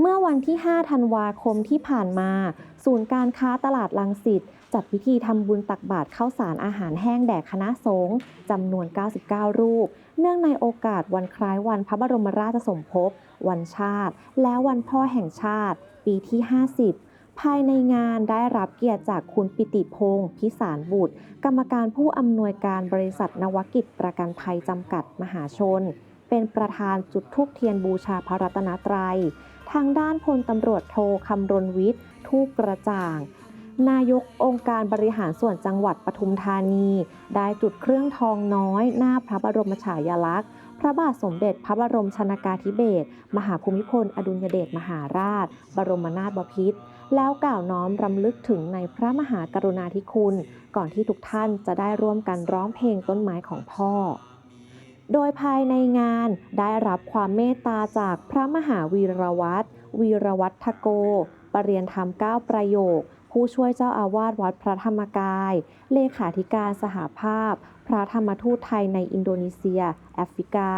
เมื่อวันที่ 5 ธันวาคมที่ผ่านมา ศูนย์การค้าตลาดลังสิตจัดพิธีทำบุญตักบาตรข้าวสารอาหารแห้งแด่คณะสงฆ์จำนวน 99 รูป เนื่องในโอกาสวันคล้ายวันพระบรมราชสมภพ วันชาติ และวันพ่อแห่งชาติ ปีที่ 50ภายในงานได้รับเกียรติจากคุณปิติพงศ์พิสารบุตร กรรมการผู้อำนวยการบริษัทนวกิจประกันภัยจำกัดมหาชน เป็นประธานจุดธูปเทียนบูชาพระรัตนตรัย ทางด้านพลตำรวจโทคำรณวิทย์ ทูปกระจ่าง นายกองค์การบริหารส่วนจังหวัดปทุมธานี ได้จุดเครื่องทองน้อย หน้าพระบรมฉายาลักษณ์ พระบาทสมเด็จพระบรมชนากาธิเบศรมหาภูมิพล อดุลยเดชมหาราช บรมนาถบพิตรแล้วกล่าวน้อมรำลึกถึงในพระมหากรุณาธิคุณ ก่อนที่ทุกท่านจะได้ร่วมกันร้องเพลงต้นไม้ของพ่อ โดยภายในงานได้รับความเมตตาจากพระมหาวีรวัตรวีรวัตทโก ปรริยนธรรม 9 ประโยค ผู้ช่วยเจ้าอาวาสวัดพระธรรมกาย เลขาธิการสหภาพ พระธรรมทูตไทยในอินโดนีเซีย แอฟริกา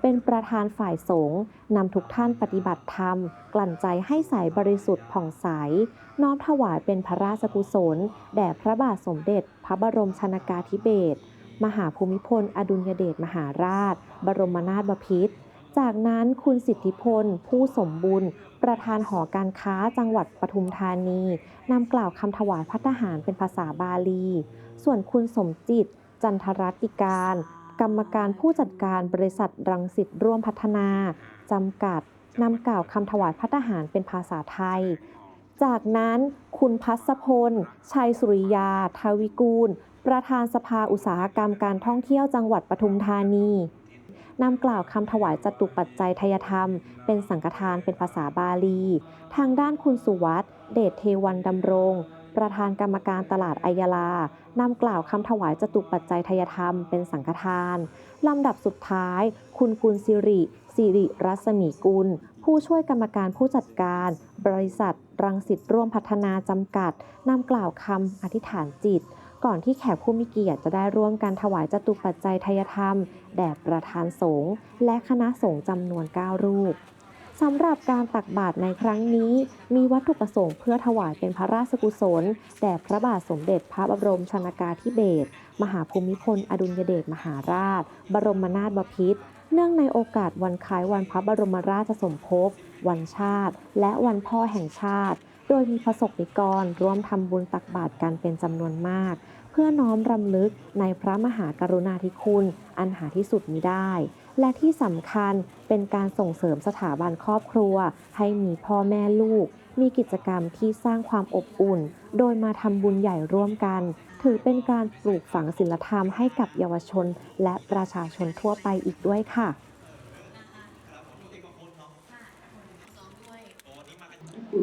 เป็นประธานฝ่ายสงฆ์นำทุกท่านปฏิบัติธรรม กลั่นใจให้ใสบริสุทธิ์ผ่องใส น้อมถวายเป็นพระราชกุศล แด่พระบาทสมเด็จ พระบรมชนากาธิเบศร มหาภูมิพล อดุลยเดชมหาราช บรมนาถบพิตรจากนั้นคุณสิทธิพล ผู้สมบุญ ประธานหอการค้าจังหวัดปทุมธานีนำกล่าวคำถวายพัฒหารเป็นภาษาบาลี ส่วนคุณสมจิต จันทรัตติการ กรรมการผู้จัดการบริษัทรังสิตร่วมพัฒนาจำกัดนำกล่าวคำถวายพัฒหารเป็นภาษาไทย จากนั้นคุณพัศพล ชัยสุริยาทาวิกูล ประธานสภาอุตสาหกรรมการท่องเที่ยวจังหวัดปทุมธานีนำกล่าวคำถวายจตุปัจจัยทยธรรม เป็นสังฆทานเป็นภาษาบาลี ทางด้านคุณสุวัสด์เดชเทวันดำรง ประธานกรรมการตลาดไอยาลานำกล่าวคำถวายจตุปัจจัยทยธรรม เป็นสังฆทานลำดับสุดท้าย คุณกุลสิริสิริรัศมีกุล ผู้ช่วยกรรมการผู้จัดการ บริษัท รังสิตร่วมพัฒนาจำกัดนำกล่าวคำอธิษฐานจิต ก่อนที่แขกผู้มีเกียรติจะได้ร่วมกันถวายจตุปัจจัยทายธรรม แด่ประธานสงฆ์และคณะสงฆ์จำนวน 9 รูปสำหรับการตักบาตรในครั้งนี้ มีวัตถุประสงค์เพื่อถวายเป็นพระราชกุศล แด่พระบาทสมเด็จพระบรมชนากาธิเบศรมหาภูมิพล อดุลยเดชมหาราช บรมนาถบพิตรเนื่องในโอกาสวันคล้ายวันพระบรมราชสมภพ วันชาติ และวันพ่อแห่งชาติ โดยมีประสบนิกรร่วมทำบุญตักบาตรกันเป็นจำนวนมาก เพื่อน้อมรำลึกในพระมหากรุณาธิคุณ อันหาที่สุดมิได้ และที่สำคัญเป็นการส่งเสริมสถาบันครอบครัว ให้มีพ่อแม่ลูก มีกิจกรรมที่สร้างความอบอุ่น โดยมาทำบุญใหญ่ร่วมกัน ถือเป็นการปลูกฝังศีลธรรมให้กับเยาวชน และประชาชนทั่วไปอีกด้วยค่ะ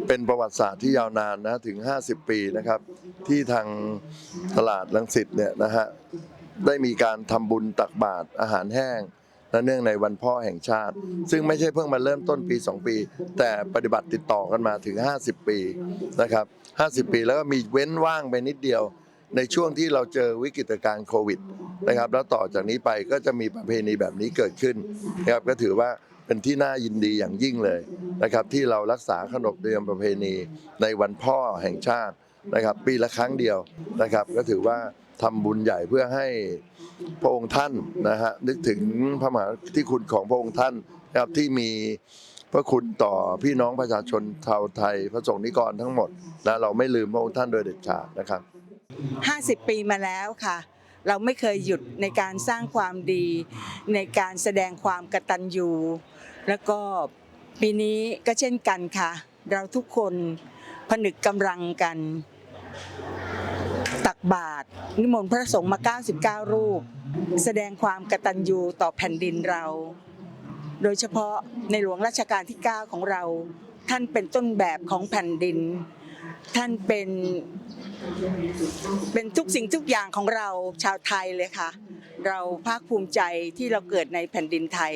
เป็นประวัติศาสตร์ที่ยาวนานนะถึง 50 ปีนะครับ ที่ทางตลาดลังสิตเนี่ยนะฮะได้มีการทำบุญตักบาตรอาหารแห้งและเนื่องในวันพ่อแห่งชาติ ซึ่งไม่ใช่เพิ่งมาเริ่มต้นปี 2 ปี แต่ปฏิบัติติดต่อกันมาถึง 50 ปีนะครับ 50 ปีแล้วก็มีเว้นว่างไปนิดเดียว ในช่วงที่เราเจอวิกฤตการณ์โควิดนะครับ แล้วต่อจากนี้ไปก็จะมีประเพณีแบบนี้เกิดขึ้นนะครับก็ถือว่า เป็นที่น่ายินดีอย่างยิ่งเลยนะครับ ที่เรารักษาขนบธรรมเนียมประเพณีในวันพ่อแห่งชาตินะครับ ปีละครั้งเดียวนะครับ ก็ถือว่าทำบุญใหญ่เพื่อให้พระองค์ท่านนะฮะนึกถึงพระมหาที่คุณของพระองค์ท่านนะครับที่มีพระคุณต่อพี่น้องประชาชนชาวไทยพระสงฆ์นิกรทั้งหมดนะเราไม่ลืมพระองค์ท่านโดยเด็ดขาดนะครับ 50 ปีมาแล้วค่ะ เราไม่เคยหยุดในการสร้างความดี ในการแสดงความกตัญญูแล้วก็ปีนี้ก็เช่นกันค่ะ เราทุกคนผนึกกำลังกัน ตักบาตรนิมนต์พระสงฆ์มา 99 รูป แสดงความกตัญญูต่อแผ่นดินเรา โดยเฉพาะในหลวงรัชกาลที่ 9 ของเรา ท่านเป็นต้นแบบของแผ่นดิน ท่านเป็นเป็นทุกสิ่งทุกอย่างของเราชาวไทยเลยค่ะ เราภาคภูมิใจที่เราเกิดในแผ่นดินไทย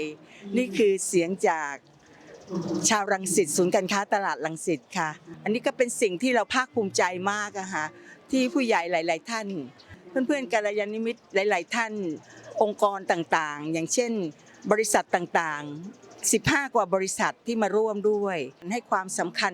นี่คือเสียงจากชาวรังสิตศูนย์การค้าตลาดรังสิตค่ะ อันนี้ก็เป็นสิ่งที่เราภาคภูมิใจมากอะค่ะที่ผู้ใหญ่หลาย ๆ ท่าน เพื่อนๆกัลยาณมิตรหลาย ๆ ท่านองค์กรต่างๆ อย่างเช่น บริษัทต่างๆ 15 กว่าบริษัทที่มาร่วมด้วย ให้ความสำคัญ